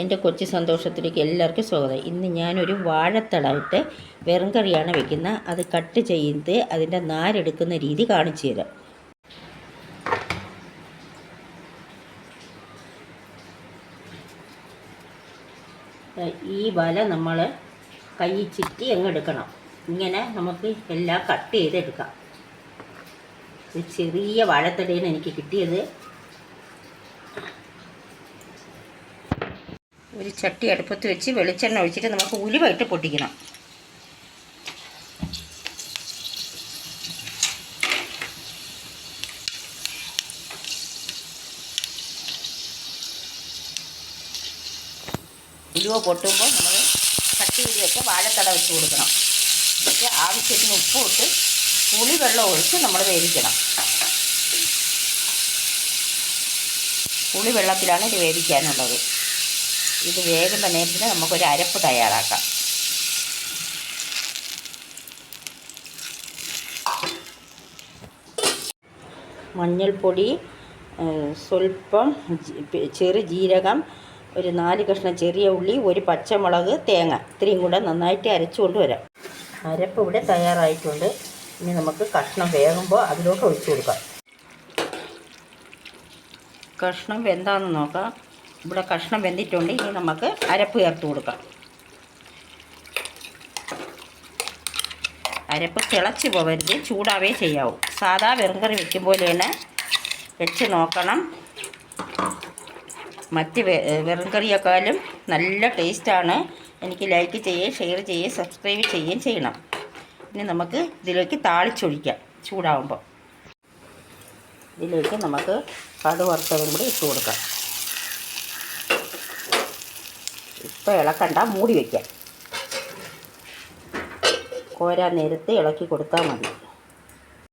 എന്റെ കൊച്ചു സന്തോഷത്തിലേക്ക് എല്ലാവർക്കും സ്വാഗതം. ഇന്ന് ഞാനൊരു വാഴത്തടായിട്ട് വെറും കറിയാണ് വെക്കുന്നത്. അത് കട്ട് ചെയ്ത് അതിന്റെ നാരെടുക്കുന്ന രീതി കാണിച്ചു തരാം. ഈ വല നമ്മൾ കൈ ചുറ്റി അങ്ങ് എടുക്കണം. ഇങ്ങനെ നമുക്ക് എല്ലാം കട്ട് ചെയ്തെടുക്കാം. ഒരു ചെറിയ വാഴത്തടയാണ് എനിക്ക് കിട്ടിയത്. ഒരു ചട്ടി അടുപ്പത്ത് വെച്ച് വെളിച്ചെണ്ണ ഒഴിച്ചിട്ട് നമുക്ക് ഉലുവായിട്ട് പൊട്ടിക്കണം. ഉലുവ പൊട്ടുമ്പോൾ നമ്മൾ ചട്ടി ചെയ്ത് വെച്ച വാഴത്തട വെച്ച് കൊടുക്കണം. എന്നിട്ട് ആവശ്യത്തിന് ഉപ്പ് ഇട്ട് പുളി വെള്ളം ഒഴിച്ച് നമ്മൾ വേവിക്കണം. പുളി വെള്ളത്തിലാണ് ഇത് വേവിക്കാനുള്ളത്. ഇത് വേകുന്ന നേരത്തിന് നമുക്കൊരു അരപ്പ് തയ്യാറാക്കാം. മഞ്ഞൾപ്പൊടി സ്വൽപ്പം ചെറു ജീരകം ഒരു നാല് കഷ്ണം ചെറിയ ഉള്ളി ഒരു പച്ചമുളക് തേങ്ങ. ഇത്രയും കൂടെ നന്നായിട്ട് അരച്ചുകൊണ്ട് വരാം. അരപ്പ് ഇവിടെ തയ്യാറായിട്ടുണ്ട്. ഇനി നമുക്ക് കഷ്ണം വേകുമ്പോൾ അതിലോട്ട് ഒഴിച്ചു കൊടുക്കാം. കഷ്ണം വെന്താന്ന് നോക്കാം. ഇവിടെ കഷ്ണം വെന്തിട്ടുണ്ട്. ഇനി നമുക്ക് അരപ്പ് ചേർത്ത് കൊടുക്കാം. അരപ്പ് തിളച്ച് പോകരുത് ചൂടാവേ ചെയ്യാവൂ. സാധാ വെറുങ്കറി വെക്കും പോലെ തന്നെ വെച്ച് നോക്കണം. മറ്റ് വെറും വെറുങ്കറിയേക്കാളും നല്ല ടേസ്റ്റാണ്. എനിക്ക് ലൈക്ക് ചെയ്യുകയും ഷെയർ ചെയ്യുകയും സബ്സ്ക്രൈബ് ചെയ്യുകയും ചെയ്യണം. ഇനി നമുക്ക് ഇതിലേക്ക് താളിച്ചൊഴിക്കാം. ചൂടാവുമ്പോൾ ഇതിലേക്ക് നമുക്ക് കടുവറുത്തതും കൂടി ഇട്ട് കൊടുക്കാം. ഇപ്പം ഇളക്കണ്ട മൂടി വയ്ക്കാം കോരാൻ നേരത്ത് ഇളക്കി കൊടുത്താൽ മതി.